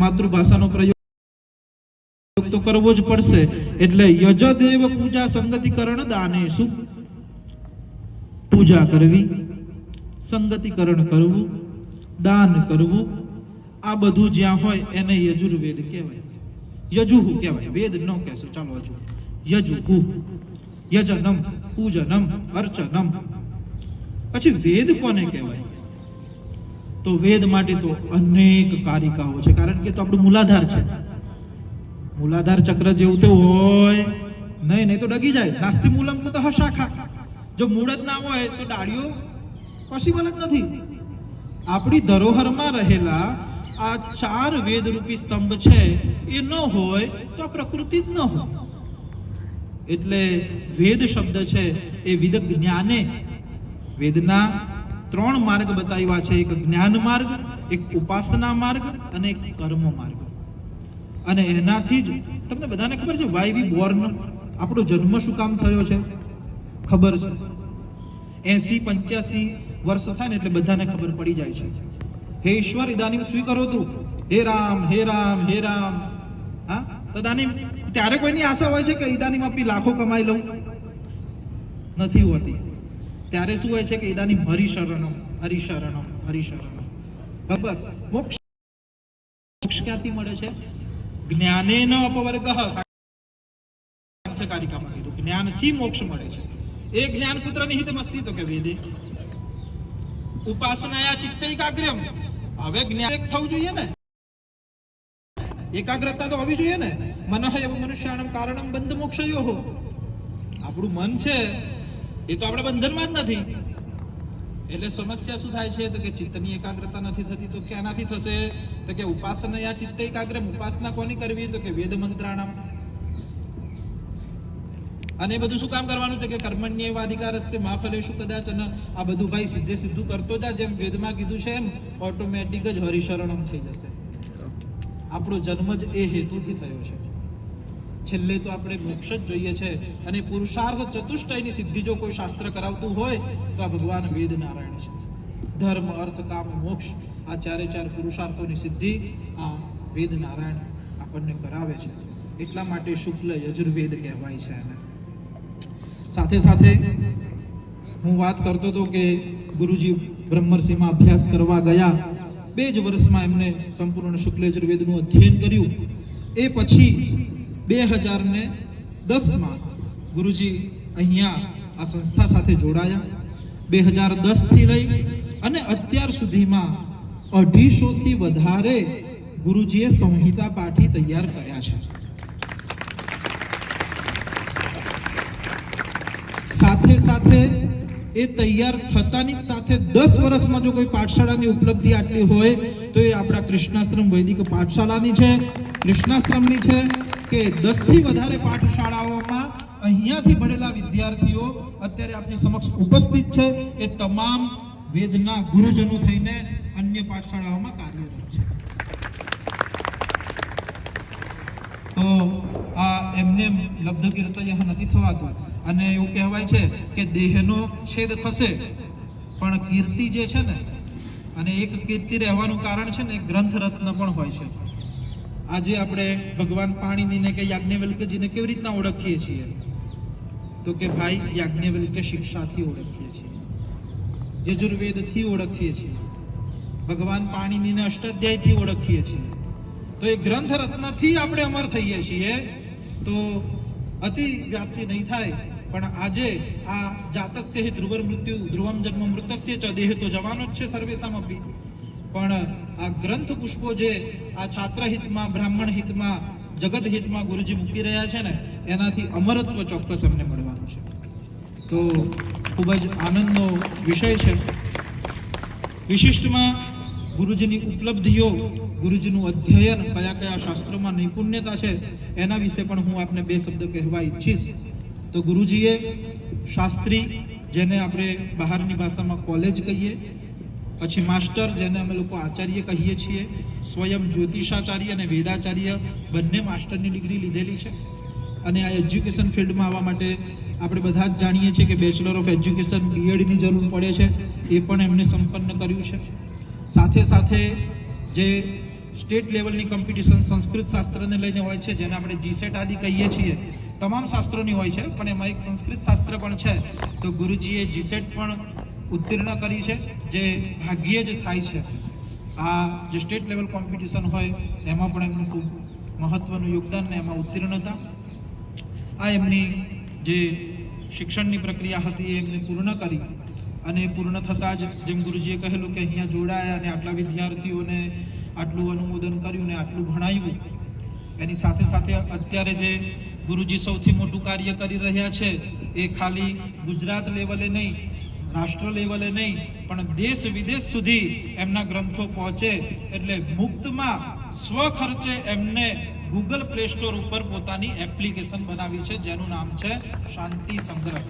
માતૃભાષાનો પ્રયોગ તો કરવો જ પડશે. એટલે યજદેવ પૂજા સંગતિકરણ દાનેશુ પૂજા કરવી, સંગતિકરણ કરવું, દાન કરવું. આ બધું જ્યાં હોય એને યજુર્વેદ કહેવાય. યજુહુ કહેવાય. વેદ ન કહેશો. ચાલો હજુ યજુહુ, યજનમ, પૂજનમ, અર્ચનમ. પછી વેદ કોને કહેવાય? તો વેદ માટે તો અનેક કારિકાઓ છે. કારણ કે તો આપણું મૂલાધાર છે. મૂલાધાર ચક્ર જેવું તો હોય. નહીં નહીં તો ડગી જાય. નાસ્તિ મૂલમ તો હશાખા જો મૂળ જ ના હોય તો ડાળીઓ પોસિબલ જ નથી. આપણી ધરોહરમાં રહેલા આ ચાર વેદરૂપી સ્તંભ છે, એ ન હોય તો આ પ્રકૃતિ જ ન હોય. એટલે વેદ શબ્દ છે, એ વિદ જ્ઞાને વેદના ત્રણ માર્ગ બતાવ્યા છે. એક જ્ઞાન માર્ગ, એક ઉપાસના માર્ગ અને એક કર્મ માર્ગ. અને એનાથી જ તમને બધાને ખબર છે, વાય વી બોર્ન? આપણો જન્મ શું કામ થયો છે? ખબર છે. એસી પંચ્યાસી વર્ષ થાય ને એટલે બધાને ખબર પડી જાય છે. હે ઈશ્વર ઇદાનીમ સ્વીકારો તું? હે રામ હે રામ હે રામ. હા? તદાનીમ ત્યારે કોઈની આશા હોય છે કે ઇદાનીમ આપી લાખો કમાઈ લઉં? નથી હોતી. ત્યારે શું હોય છે કે ઈદાની હરિશરણમ હરિશરણમ હરિશરણમ બસ, મોક્ષ મોક્ષ ક્યાંથી મળે છે? જ્ઞાનેન અપવર્ગ સાંખ્યકારિકામાં કીધું. જ્ઞાનથી મોક્ષ મળે છે. એ જ્ઞાન પુત્ર હિત મસ્તી તો કે વેદે? ઉપાસનાયા ચિત્ત એકાગ્રમ હવે જ્ઞાન એક થવું જોઈએ ને? એકાગ્રતા તો હોવી જોઈએ ને? મનઃ એવ મનુષ્યાણમ કારણમ બંધ મોક્ષયો. આપણું મન છે એ તો આપણે બંધનમાં જ નથી. એટલે સમસ્યા શું થાય છે? તો કે ચિત્તની એકાગ્રતા નથી થતી, તો ક્યાંનાથી થશે? તો કે ઉપાસના, યા ચિત્ત એકાગ્ર ઉપાસના કોની કરવી? તો કે વેદ મંત્રાણમ. અને બધું શું કામ કરવાનું? તો કે કર્મણ્ય એવા અધિકાર હસ્તે મા ફલેશુ કદાચ, અને આ બધું ભાઈ સીધે સીધું કરતો જા, જેમ વેદમાં કીધું છે એમ ઓટોમેટિક જ હરિશરણમ થઈ જશે. આપણો જન્મ જ એ હેતુથી થયો છે. છેલ્લે તો આપણે મોક્ષ જ જોઈએ છે અને પુરુષાર્થ ચતુષ્ટયની સિદ્ધિ જો કોઈ શાસ્ત્ર કરાવતું હોય, તો આ ભગવાન વેદ નારાયણ છે. ધર્મ, અર્થ, કામ, મોક્ષ, આ ચારે ચાર પુરુષાર્થોની સિદ્ધિ આ વેદ નારાયણ આપણને કરાવે છે. એટલા માટે શુક્લ યજુર્વેદ કહેવાય છે એને સાથે સાથે હું વાત કરતો હતો કે ગુરુજી બ્રહ્મર્ષિમાં અભ્યાસ કરવા ગયા, બે જ વર્ષમાં એમને સંપૂર્ણ શુક્લ યજુર્વેદનું અધ્યયન કર્યું. એ પછી બે હજાર ને દસમાં ગુરુજી અહીંયા આ સંસ્થા સાથે જોડાયા. બે હજાર દસથી લઈ અને અત્યાર સુધીમાં અઢીસોથી વધારે ગુરુજીએ સંહિતા પાઠી તૈયાર કર્યા છે. સાથે સાથે એ તૈયાર થતાની સાથે દસ વર્ષમાં જો કોઈ પાઠશાળાની ઉપલબ્ધિ આટલી હોય તો એ આપણા કૃષ્ણાશ્રમ વૈદિક પાઠશાળાની છે, કૃષ્ણાશ્રમની છે કે દસથી વધારે પાઠશાળાઓમાં અહીંયાથી ભણેલા વિદ્યાર્થીઓ અત્યારે આપની સમક્ષ ઉપસ્થિત છે. એ તમામ વેદના ગુરુજનો થઈને અન્ય પાઠશાળાઓમાં કાર્યરત છે. તો આ એમને લબ્ધ કીર્તય નથી થવાતું. અને એવું કહેવાય છે કે દેહનો છેદ થશે, પણ કીર્તિ જે છે ને, અને એક કીર્તિ રહેવાનું કારણ છે ને ગ્રંથ રત્ન પણ હોય છે. આજે આપણે ભગવાન પાણીનીને કે યાજ્ઞવલ્કજીને કેવી રીતના ઓળખીએ છીએ? તો કે ભાઈ, યાજ્ઞવલ્ક શિક્ષાથી ઓળખીએ છીએ. યજુર્વેદથી ઓળખીએ છીએ. ભગવાન પાણીનીને અષ્ટાધ્યાયથી ઓળખીએ છીએ. તો એ ગ્રંથ રત્નથી આપણે અમર થઈએ છીએ. તો અતિ વ્યાપ્તિ નહીં થાય, પણ આજે આ જાતસ્ય ધ્રુવર મૃત્યુ, ધ્રુવમ જન્મ મૃતસ્ય ચ દેહ તો જવાનો જ છે સર્વેસામ અપી પણ આ ગ્રંથ પુષ્પો જે આ છાત્ર હિતમાં બ્રાહ્મણ હિતમાં જગત હિતમાં ગુરુજી મૂકી રહ્યા છે ને, એનાથી અમરત્વ ચોક્કસ અમને મળવાનું છે. તો ખૂબ જ આનંદનો વિષય છે. વિશિષ્ટમાં ગુરુજીની ઉપલબ્ધિઓ, ગુરુજીનું અધ્યયન કયા કયા શાસ્ત્રોમાં નૈપુણ્યતા છે, એના વિશે પણ હું આપને બે શબ્દ કહેવા ઈચ્છીશ. તો ગુરુજીએ શાસ્ત્રી જેને આપણે બહારની ભાષામાં કોલેજ કહીએ પછી માસ્ટર, જેને અમે લોકો આચાર્ય કહીએ છીએ, સ્વયં જ્યોતિષાચાર્ય અને વેદાચાર્ય બંને માસ્ટરની ડિગ્રી લીધેલી છે. અને આ એજ્યુકેશન ફિલ્ડમાં આવવા માટે આપણે બધા જ જાણીએ છીએ કે બેચલર ઓફ એજ્યુકેશન બીએડની જરૂર પડે છે, એ પણ એમને સંપન્ન કર્યું છે. સાથે સાથે જે સ્ટેટ લેવલની કોમ્પિટિશન સંસ્કૃત શાસ્ત્રને લઈને હોય છે, જેને આપણે જીસેટ આદિ કહીએ છીએ, તમામ શાસ્ત્રોની હોય છે, પણ એમાં એક સંસ્કૃત શાસ્ત્ર પણ છે. તો ગુરુજીએ જીસેટ પણ ઉત્તીર્ણ કરી છે. જે ભાગ્યે જ થાય છે. આ જે સ્ટેટ લેવલ કોમ્પિટિશન હોય, એમાં પણ એમનું ખૂબ મહત્વનું યોગદાન ને એમાં ઉત્તીર્ણતા આ એમની જે શિક્ષણની પ્રક્રિયા હતી એ એમને પૂર્ણ કરી અને પૂર્ણ થતાં જ જેમ ગુરુજીએ કહેલું કે અહીંયા જોડાયા અને આટલા વિદ્યાર્થીઓને આટલું અનુમોદન કર્યું ને આટલું ભણાવ્યું. એની સાથે સાથે અત્યારે જે ગુરુજી સૌથી મોટું કાર્ય કરી રહ્યા છે, એ ખાલી ગુજરાત લેવલે નહીં રાષ્ટ્ર લેવલે નહીં, પણ દેશ વિદેશ સુધી એમના ગ્રંથો પહોંચે એટલે મુક્તમાં સ્વખર્ચે એમને ગૂગલ પ્લે સ્ટોર ઉપર પોતાની એપ્લિકેશન બનાવી છે, જેનું નામ છે શાંતિ સંગ્રહ.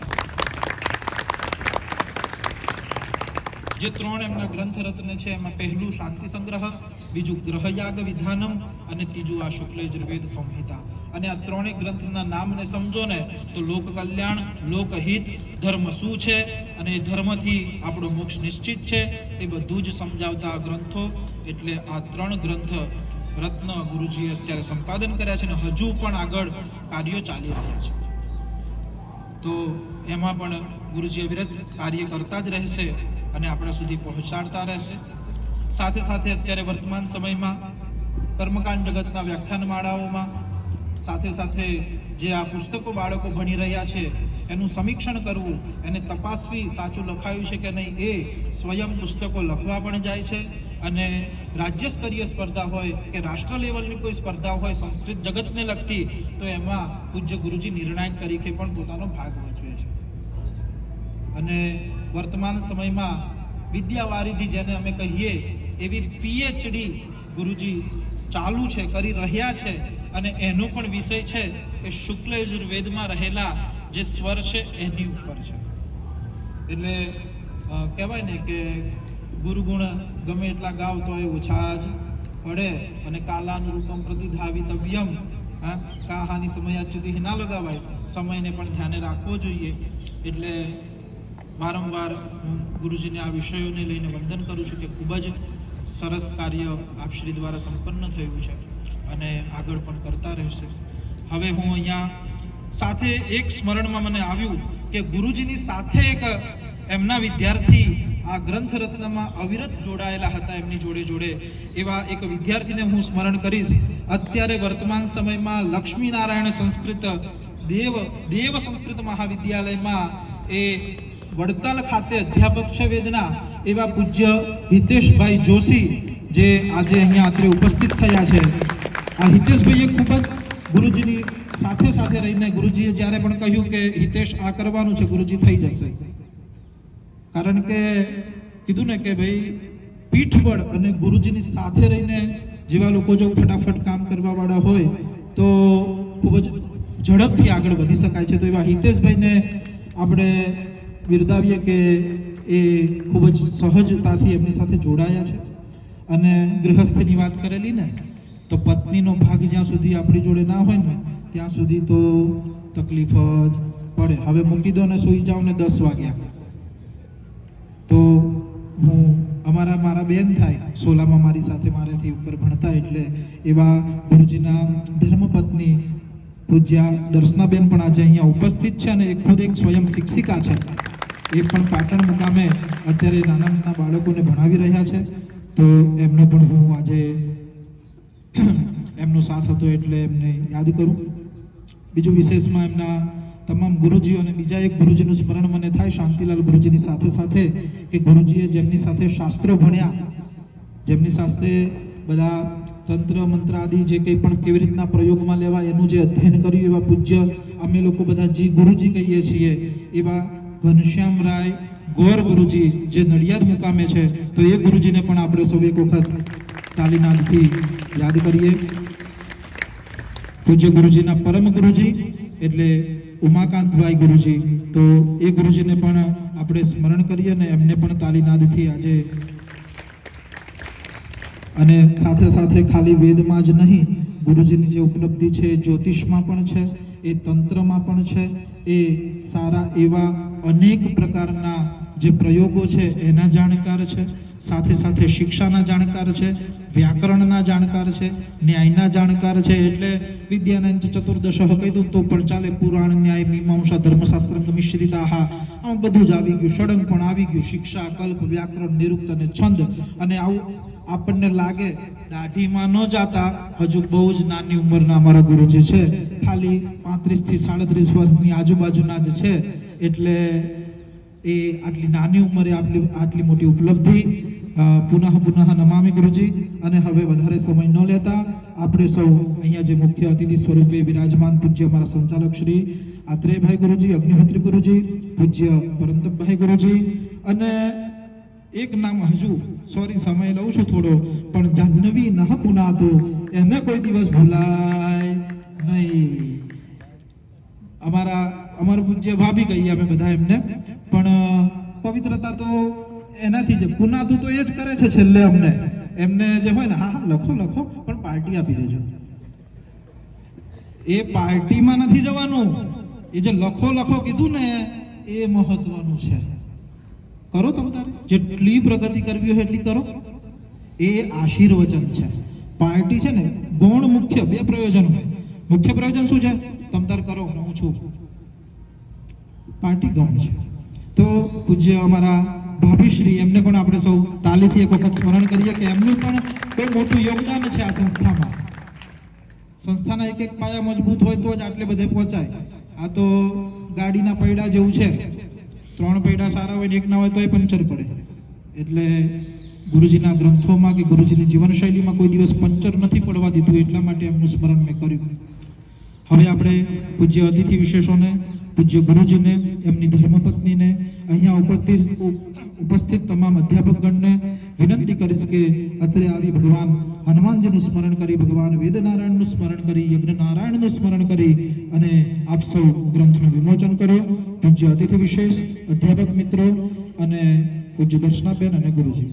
જે ત્રણ એમના ગ્રંથ રત્ન છે, એમાં પહેલું શાંતિ સંગ્રહ, બીજું ગ્રહયાગ વિધાનમ, અને ત્રીજું આ શુક્લયજુર્વેદ સંહિતા. અને આ ત્રણેય ગ્રંથના નામને સમજો ને, તો લોક કલ્યાણ લોકહિત, ધર્મ શું છે અને એ ધર્મથી આપણો મોક્ષ નિશ્ચિત છે, એ બધું જ સમજાવતા ગ્રંથો, એટલે આ ત્રણ ગ્રંથ રત્ન ગુરુજીએ અત્યારે સંપાદન કર્યા છે અને હજુ પણ આગળ કાર્યો ચાલી રહ્યા છે. તો એમાં પણ ગુરુજી અવિરત કાર્ય કરતા જ રહેશે અને આપણા સુધી પહોંચાડતા રહેશે. સાથે સાથે અત્યારે વર્તમાન સમયમાં કર્મકાંડ જગતના વ્યાખ્યાન માળાઓમાં સાથે સાથે જે આ પુસ્તકો બાળકો ભણી રહ્યા છે એનું સમીક્ષણ કરવું, એને તપાસવી સાચું લખાયું છે કે નહીં એ સ્વયં પુસ્તકો લખવા પણ જાય છે અને રાજ્ય સ્તરીય સ્પર્ધા હોય કે રાષ્ટ્ર લેવલની કોઈ સ્પર્ધા હોય, સંસ્કૃત જગતને લગતી, તો એમાં પૂજ્ય ગુરુજી નિર્ણાયક તરીકે પણ પોતાનો ભાગ ભજવે છે. અને વર્તમાન સમયમાં વિદ્યાવારિધિ જેને અમે કહીએ, એવી પીએચડી ગુરુજી ચાલુ છે, કરી રહ્યા છે અને એનો પણ વિષય છે કે શુક્લ યજુર્વેદમાં રહેલા જે સ્વર છે એની ઉપર છે. એટલે કહેવાય ને કે ગુરુગુણ ગમે એટલા ગાવ તો એ ઓછા જ પડે અને કાલાનુરૂપમ પ્રતિધાવિતવ્યમ, હા, કાહાની સમય સુધી ના લગાવાય. સમયને પણ ધ્યાને રાખવો જોઈએ. એટલે વારંવાર હું ગુરુજીને આ વિષયોને લઈને વંદન કરું છું કે ખૂબ જ સરસ કાર્ય આપ શ્રી દ્વારા સંપન્ન થયું છે અને આગળ પણ કરતા રહેશે. હવે હું અહીંયા સાથે એક સ્મરણમાં મને આવ્યું કે ગુરુજીની સાથે એક એમના વિદ્યાર્થી આ ગ્રંથ રત્નમાં અવિરત જોડાયેલા હતા એમની જોડે જોડે. એવા એક વિદ્યાર્થીને હું સ્મરણ કરીશ. અત્યારે વર્તમાન સમયમાં લક્ષ્મીનારાયણ સંસ્કૃત દેવ દેવ સંસ્કૃત મહાવિદ્યાલયમાં એ વડતાલ ખાતે અધ્યાપક છે વેદના, એવા પૂજ્ય હિતેશભાઈ જોશી જે આજે અહીંયા અત્રે ઉપસ્થિત થયા છે. આ હિતેશભાઈએ ખૂબ જ ગુરુજીની સાથે સાથે રહીને ગુરુજીએ જ્યારે પણ કહ્યું કે હિતેશ આ કરવાનું છે, ગુરુજી થઈ જશે. કારણ કે કીધું ને કે ભાઈ, પીઠબળ અને ગુરુજીની સાથે રહીને જેવા લોકો જો ફટાફટ કામ કરવાવાળા હોય, તો ખૂબ જ ઝડપથી આગળ વધી શકાય છે. તો એવા હિતેશભાઈને આપણે બિરદાવીએ કે એ ખૂબ જ સહજતાથી એમની સાથે જોડાયા છે. અને ગૃહસ્થની વાત કરેલી ને, તો પત્નીનો ભાગ જ્યાં સુધી આપણી જોડે ના હોય ને ત્યાં સુધી તો તકલીફ જ પડે. હવે મૂકી દો ને સૂઈ જાઓ ને દસ વાગ્યા. તો હું, અમારા મારા બેન થાય, સોલામાં મારી સાથે મારાથી ઉપર ભણતા એટલે એવા ગુરુજીના ધર્મપત્ની પૂજ્યા દર્શનાબેન પણ આજે અહીંયા ઉપસ્થિત છે અને ખુદ એક સ્વયં શિક્ષિકા છે. એ પણ પાટણ મુકામે અત્યારે નાના નાના બાળકોને ભણાવી રહ્યા છે. તો એમનો પણ હું આજે, એમનો સાથ હતો એટલે એમને યાદ કરું. બીજું વિશેષમાં એમના તમામ ગુરુજીઓ અને બીજા એક ગુરુજીનું સ્મરણ મને થાય, શાંતિલાલ ગુરુજીની સાથે સાથે કે ગુરુજીએ જેમની સાથે શાસ્ત્રો ભણ્યા, જેમની સાથે બધા તંત્ર, મંત્ર આદિ જે કંઈ પણ કેવી રીતના પ્રયોગમાં લેવા એનું જે અધ્યયન કર્યું, એવા પૂજ્ય અમે લોકો બધા જી ગુરુજી કહીએ છીએ, એવા ઘનશ્યામ રાય ગોર ગુરુજી જે નડિયાદ મુકામે છે, તો એ ગુરુજીને પણ આપણે સૌ એક વખત તાલીનાદથી યાદ કરીએ. પૂજ્ય ગુરુજીના પરમ ગુરુજી એટલે ઉમાકાંતભાઈ ગુરુજી. તો એ ગુરુજીને પણ આપણે સ્મરણ કરીએ અને એમને પણ તાલીનાદથી આજે અને સાથે સાથે ખાલી વેદમાં જ નહીં, ગુરુજીની જે ઉપલબ્ધિ છે એ જ્યોતિષમાં પણ છે, એ તંત્રમાં પણ છે, એ સારા એવા અનેક પ્રકારના જે પ્રયોગો છે, એના જાણકાર છે, સાથે સાથે શિક્ષાના જાણકાર છે, વ્યાકરણના જાણકાર છે, ન્યાયના જાણકાર છે, એટલે વિદ્યાનંદ ચતુર્દશ કહી દઉં તો પણ ચાલે પુરાણ, ન્યાય, મીમાંસા, ધર્મશાસ્ત્ર મિશ્રિતા આમ બધું જ આવી ગયું ષડંગ પણ આવી ગયું, શિક્ષા, કલ્પ, વ્યાકરણ, નિરુક્ત અને છંદ. અને આવું આપણને લાગે, દાઢીમાં ન જાતા, હજુ બહુ જ નાની ઉંમરના અમારા ગુરુજી છે. ખાલી પાંત્રીસથી સાડત્રીસ વર્ષની આજુબાજુના જ છે. એટલે એ આટલી નાની ઉંમરે આટલી આટલી મોટી ઉપલબ્ધિ પુનઃ પુનઃ નમામી ગુરુજી, અને હવે વધારે સમય ન લેતા આપણે સૌ અહીંયા જે મુખ્ય અતિથિ સ્વરૂપે વિરાજમાન પૂજ્ય અમારા સંચાલક શ્રી આત્રેયભાઈ ગુરુજી, અગ્નિહોત્રી ગુરુજી, પૂજ્ય પરંતપભાઈ ગુરુજી, અને એક નામ હજુ સોરી સમય લઉં છું થોડો, પણ જાહ્નવી નહ પુનાતો, એને કોઈ દિવસ ભૂલાય નહીં. અમારા, અમારું પૂજ્ય ભાભી કહીએ અમે બધા એમને. પણ પવિત્રતા તો એનાથી જ. પુનાતું તો એ જ કરે છે છેલ્લે અમને. એમને જે હોય ને, હા હા, લખો લખો, પણ પાર્ટી આપી દેજો. એ પાર્ટીમાં નથી જવાનું. એ જે લખો લખો કીધું ને, એ મહત્વનું છે. કરો તમ તારે? જેટલી પ્રગતિ કરવી હોય એટલી કરો. એ આશીર્વચન છે. પાર્ટી છે ને, ગૌણ મુખ્ય, બે પ્રયોજન હોય. મુખ્ય પ્રયોજન શું છે? તમ તાર કરો, હું છું. પાર્ટી ગૌણ છે. તો પૂજ્ય અમારા ભાભીશ્રી, એમને પણ આપણે સૌ તાલીથી એક વખત સ્મરણ કરીએ કે એમનું પણ બહુ મોટું યોગદાન છે આ સંસ્થામાં. સંસ્થાના એક એક પાયા મજબૂત હોય તો જ આટલે બધે પહોંચાય. આ તો ગાડીના પૈડા જેવું છે. ત્રણ પૈડા સારા હોય ને એક ના હોય તો એ પંચર પડે. એટલે ગુરુજીના ગ્રંથોમાં કે ગુરુજીની જીવનશૈલીમાં કોઈ દિવસ પંચર નથી પડવા દીધું એટલા માટે એમનું સ્મરણ મેં કર્યું. હવે આપણે પૂજ્ય અતિથિ વિશેષોને પૂજ્ય ગુરુજીને, એમની ધર્મપત્નીને, અહીંયા ઉપસ્થિત ઉપ- ઉપસ્થિત તમામ અધ્યાપકગણને વિનંતી કરીશ કે અત્રે આવી ભગવાન હનુમાનજીનું સ્મરણ કરી, ભગવાન વેદનારાયણનું સ્મરણ કરી, યજ્ઞનારાયણનું સ્મરણ કરી અને આપ સૌ ગ્રંથનું વિમોચન કરો પૂજ્ય અતિથિ વિશેષ, અધ્યાપક મિત્રો અને પૂજ્ય દર્શનાબેન અને ગુરુજી.